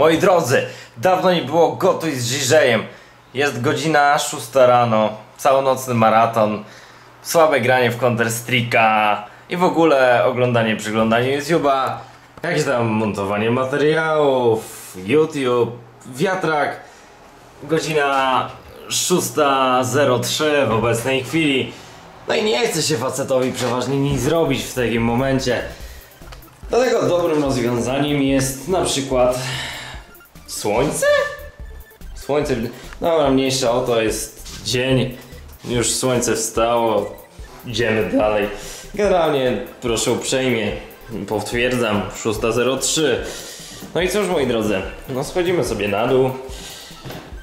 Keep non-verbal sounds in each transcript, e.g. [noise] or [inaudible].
Moi drodzy, dawno nie było gotuj z Żyżejem. Jest godzina 6 rano, całonocny maraton, słabe granie w Counter-Strike'a i w ogóle oglądanie, przyglądanie YouTube'a, jakieś tam montowanie materiałów, YouTube, wiatrak. Godzina 6.03 w obecnej chwili. No i nie chce się facetowi przeważnie nic zrobić w takim momencie. Dlatego dobrym rozwiązaniem jest na przykład słońce? Słońce, dobra, mniejsza o to jest dzień, już słońce wstało, idziemy dalej. Generalnie, proszę uprzejmie, potwierdzam, 6.03. No i cóż moi drodzy, no schodzimy sobie na dół,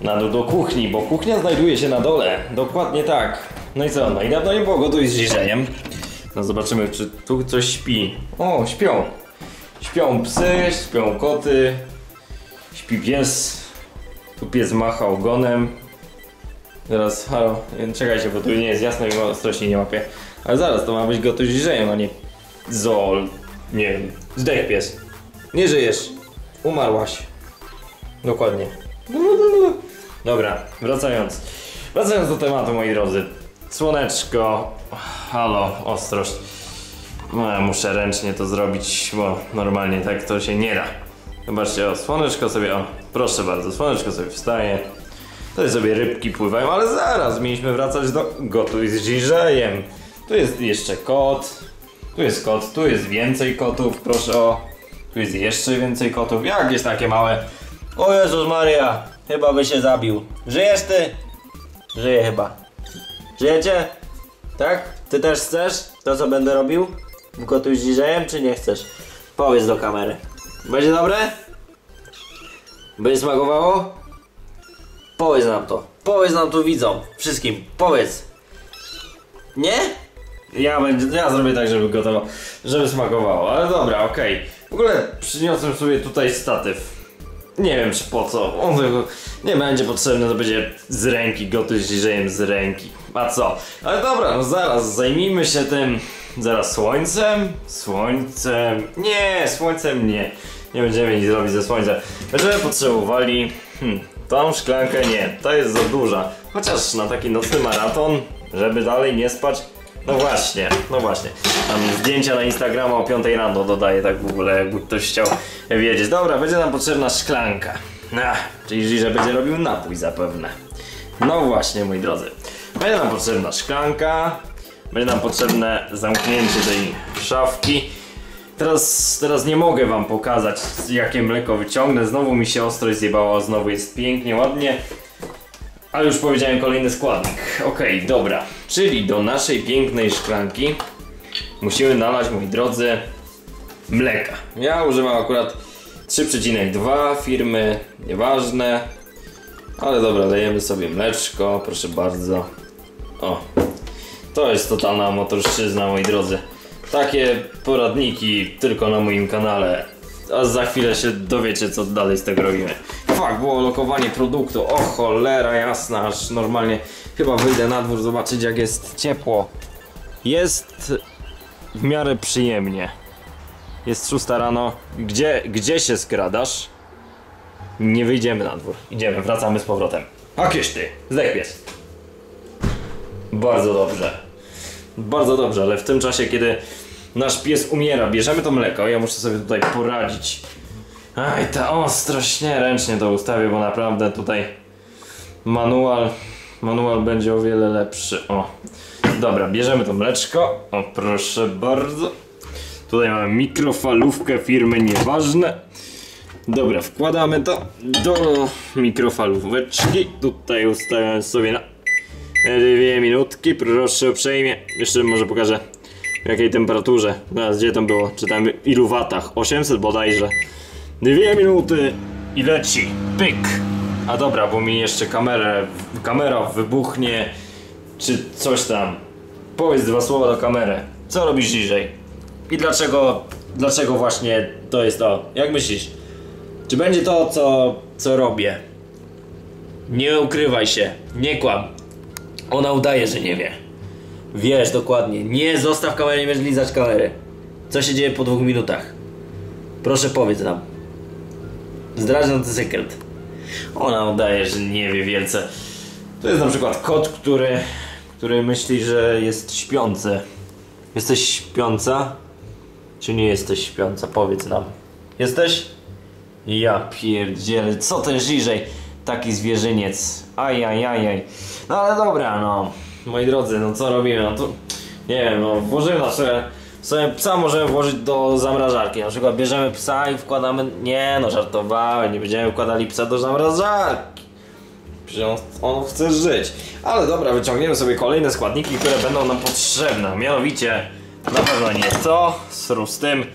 na dół do kuchni, bo kuchnia znajduje się na dole, dokładnie tak. No i co, no i dawno nie było gotuj z Żyżeniem. No zobaczymy, czy tu coś śpi. O, śpią. Śpią psy, śpią koty, śpi pies. Tu pies macha ogonem. Zaraz, halo, czekajcie, bo tu nie jest jasno i ostrości nie łapie. Ale zaraz, to ma być gotuj z Żyżeniem, a nie zol. Nie wiem, zdech pies. Nie żyjesz. Umarłaś. Dokładnie. [laughs] Dobra, wracając. Wracając do tematu, moi drodzy. Słoneczko. Halo, ostrość. No, muszę ręcznie to zrobić, bo normalnie tak to się nie da. Zobaczcie, o, słoneczko sobie, o, proszę bardzo, słoneczko sobie wstaje. Tutaj sobie rybki pływają, ale zaraz mieliśmy wracać do gotuj z Giżejem. Tu jest jeszcze kot. Tu jest kot, tu jest więcej kotów, proszę o. Tu jest jeszcze więcej kotów, jakieś takie małe. O Jezus Maria, chyba by się zabił. Żyjesz ty? Żyję chyba. Żyjecie? Tak? Ty też chcesz to, co będę robił? Gotuj z Giżejem, czy nie chcesz? Powiedz do kamery. Będzie dobre? Będzie smakowało? Powiedz nam to. Powiedz nam tu widzom. Wszystkim. Powiedz. Nie? Ja, będzie, ja zrobię tak, żeby gotowo, żeby smakowało, ale dobra, okej. W ogóle przyniosłem sobie tutaj statyw. Nie wiem czy po co, on nie będzie potrzebny, to będzie z ręki, gotuj z z ręki. A co? Ale dobra, no zaraz, zajmijmy się tym, zaraz słońcem? Słońcem? Nie, słońcem nie. Nie będziemy nic robić ze słońcem. Będziemy potrzebowali, hmm, tą szklankę nie, to jest za duża. Chociaż na taki nocny maraton, żeby dalej nie spać, no właśnie, no właśnie. Tam zdjęcia na Instagrama o 5 rano dodaję tak w ogóle, jakby ktoś chciał wiedzieć. Dobra, będzie nam potrzebna szklanka. Ach, czyli że będzie robił napój zapewne. No właśnie, moi drodzy. Będzie nam potrzebna szklanka. Będzie nam potrzebne zamknięcie tej szafki. Teraz, teraz nie mogę wam pokazać jakie mleko wyciągnę. Znowu mi się ostrość zjebała, znowu jest pięknie, ładnie. Ale już powiedziałem kolejny składnik. Okej, dobra. Czyli do naszej pięknej szklanki musimy nalać, moi drodzy, mleka. Ja używam akurat 3,2 firmy, nieważne. Ale dobra, lejemy sobie mleczko, proszę bardzo. O, to jest totalna motorszczyzna, moi drodzy. Takie poradniki tylko na moim kanale. A za chwilę się dowiecie, co dalej z tego robimy. Fak, było lokowanie produktu. O cholera jasna, aż normalnie chyba wyjdę na dwór zobaczyć, jak jest ciepło. Jest w miarę przyjemnie. Jest 6 rano. Gdzie, gdzie się skradasz? Nie wyjdziemy na dwór. Idziemy, wracamy z powrotem. A kieś ty, zdech pies. Bardzo dobrze. Bardzo dobrze, ale w tym czasie, kiedy nasz pies umiera, bierzemy to mleko. Ja muszę sobie tutaj poradzić. Aj, ta ostrość, nie, ręcznie to ustawię, bo naprawdę tutaj manual, manual będzie o wiele lepszy. O, dobra, bierzemy to mleczko. O, proszę bardzo. Tutaj mamy mikrofalówkę firmy Nieważne. Dobra, wkładamy to do mikrofalóweczki. Tutaj ustawiam sobie na dwie minutki, proszę uprzejmie. Jeszcze może pokażę w jakiej temperaturze. Teraz gdzie tam było? Czy tam ilu watach? 800 bodajże. Dwie minuty i leci. Pyk. A dobra, bo mi jeszcze kamerę, kamera wybuchnie, czy coś tam. Powiedz dwa słowa do kamery. Co robisz dzisiaj? I dlaczego, dlaczego właśnie to jest to? Jak myślisz? Czy będzie to, co, co robię? Nie ukrywaj się, nie kłam. Ona udaje, że nie wie. Wiesz dokładnie. Nie zostaw kamery, nie będziesz lizać kamery. Co się dzieje po dwóch minutach? Proszę powiedz nam. Zdradzający sekret. Ona udaje, że nie wie wielce. To jest na przykład kot, który, który myśli, że jest śpiący. Jesteś śpiąca? Czy nie jesteś śpiąca? Powiedz nam. Jesteś? Ja pierdzielę, co ten Żyżej? Taki zwierzyniec. Ajajajaj. No ale dobra, no. Moi drodzy, no co robimy? No to nie wiem, no włożymy na sobie, sobie psa możemy włożyć do zamrażarki. Na przykład bierzemy psa i wkładamy. Nie no, żartowałem, nie będziemy wkładali psa do zamrażarki. Przecież on, on chce żyć. Ale dobra, wyciągniemy sobie kolejne składniki, które będą nam potrzebne. Mianowicie, na pewno nie to, z tym.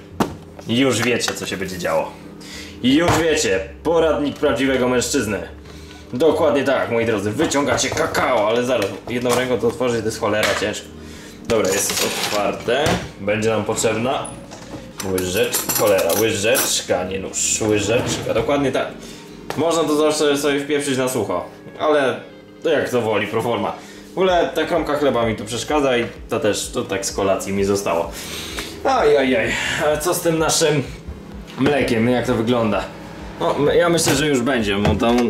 Już wiecie, co się będzie działo. Już wiecie, poradnik prawdziwego mężczyzny. Dokładnie tak, moi drodzy. Wyciągacie kakao, ale zaraz, jedną ręką to otworzyć to jest cholera ciężko. Dobra, jest otwarte. Będzie nam potrzebna łyżeczka, cholera, łyżeczka, nie nóż, łyżeczka. Dokładnie tak. Można to zawsze sobie wpieprzyć na sucho, ale to jak to woli, proforma. W ogóle ta kromka chleba mi tu przeszkadza i to też, to tak z kolacji mi zostało. Ajajaj, a co z tym naszym mlekiem, jak to wygląda? No, ja myślę, że już będzie, bo tam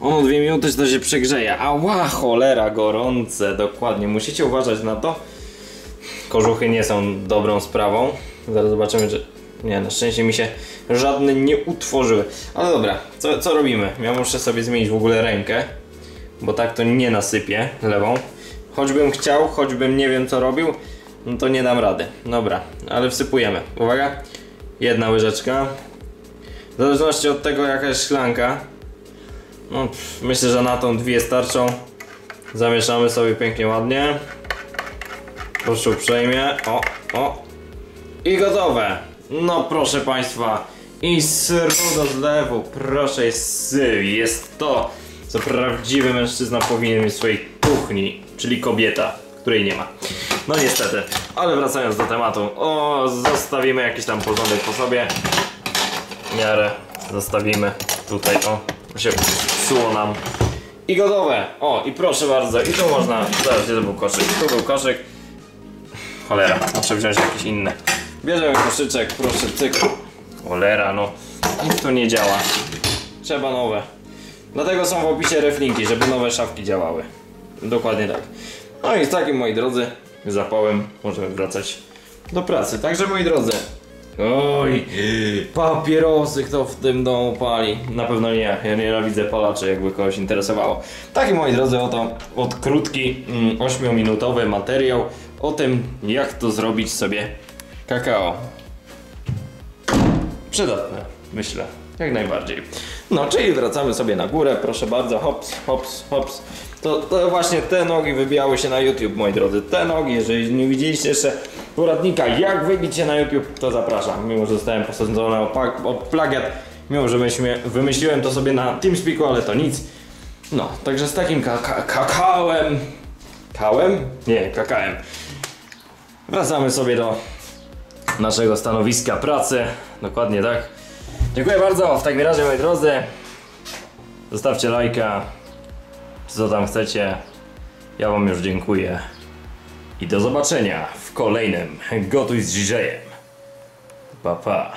ono dwie minuty to się przegrzeje. Ała, cholera, gorące, dokładnie. Musicie uważać na to. Kożuchy nie są dobrą sprawą. Zaraz zobaczymy, że... Nie, na szczęście mi się żadne nie utworzyły. Ale dobra, co, co robimy? Ja muszę sobie zmienić w ogóle rękę, bo tak to nie nasypię lewą. Choćbym chciał, choćbym nie wiem co robił, no to nie dam rady. Dobra, ale wsypujemy. Uwaga, jedna łyżeczka. W zależności od tego jaka jest szklanka. No, pff, myślę, że na tą dwie starczą. Zamieszamy sobie pięknie, ładnie. Proszę uprzejmie. O, o. I gotowe. No proszę Państwa. I syru do zlewu. Proszę, syr. Jest to, co prawdziwy mężczyzna powinien mieć w swojej kuchni. Czyli kobieta, której nie ma. No niestety. Ale wracając do tematu. O, zostawimy jakiś tam porządek po sobie. Miarę zostawimy tutaj, o, się psuło nam. I gotowe! O, i proszę bardzo, i tu można, zaraz gdzie to był koszyk, tu był koszyk. Cholera, muszę wziąć jakiś inny. Bierzemy koszyczek, proszę, cyk. Cholera, no, nic tu nie działa. Trzeba nowe. Dlatego są w opisie reflinki, żeby nowe szafki działały. Dokładnie tak. No i z takim, moi drodzy, zapałem możemy wracać do pracy. Także, moi drodzy, Oj, papierosy kto w tym domu pali? Na pewno nie, ja nienawidzę palaczy, jakby kogoś interesowało. Taki moi drodzy, oto od krótki, mm, 8-minutowy materiał o tym, jak to zrobić sobie kakao. Przydatne, myślę, jak najbardziej. No, czyli wracamy sobie na górę, proszę bardzo, hops, hops, hops. To, to właśnie te nogi wybijały się na YouTube, moi drodzy. Te nogi, jeżeli nie widzieliście jeszcze poradnika, jak wybić się na YouTube, to zapraszam. Mimo, że zostałem posądzony o, o plagiat, mimo, że myślmy, wymyśliłem to sobie na TeamSpeaku, ale to nic. No, także z takim ka- ka- kakałem... Kałem? Nie, kakałem. Wracamy sobie do naszego stanowiska pracy. Dokładnie tak. Dziękuję bardzo. W takim razie, moi drodzy, zostawcie lajka. Co tam chcecie. Ja Wam już dziękuję. I do zobaczenia w kolejnym Gotuj z DJ-em. Pa, pa.